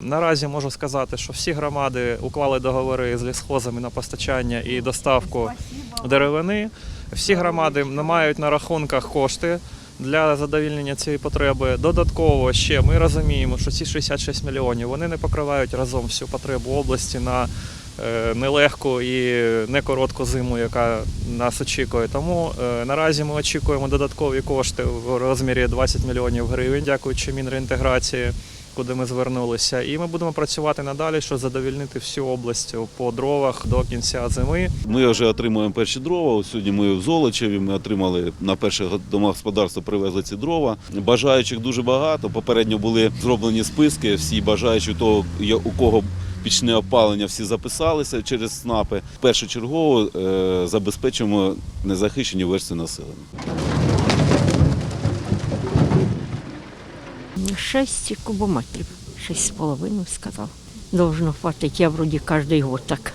Наразі можу сказати, що всі громади уклали договори з лісхозами на постачання і доставку деревини. Всі громади не мають на рахунках кошти для задовільнення цієї потреби. Додатково ще ми розуміємо, що ці 66 мільйонів вони не покривають разом всю потребу області на е, нелегку і не коротку зиму, яка нас очікує. Тому е, наразі ми очікуємо додаткові кошти в розмірі 20 мільйонів гривень, дякуючи Мінреінтеграції, куди ми звернулися. І ми будемо працювати надалі, щоб задовільнити всю область по дровах до кінця зими. Ми вже отримуємо перші дрова. Ось Сьогодні ми в Золочеві. Ми отримали на перше домогосподарство, привезли ці дрова. Бажаючих дуже багато. Попередньо були зроблені списки. Всі бажаючі того, у кого пічне опалення, всі записалися через СНАПи. Першочергово е, забезпечуємо незахищені верстви населення. Шесть кубометрів. Шесть з половиною сказав. Должно хватить. Я вроді кожен год так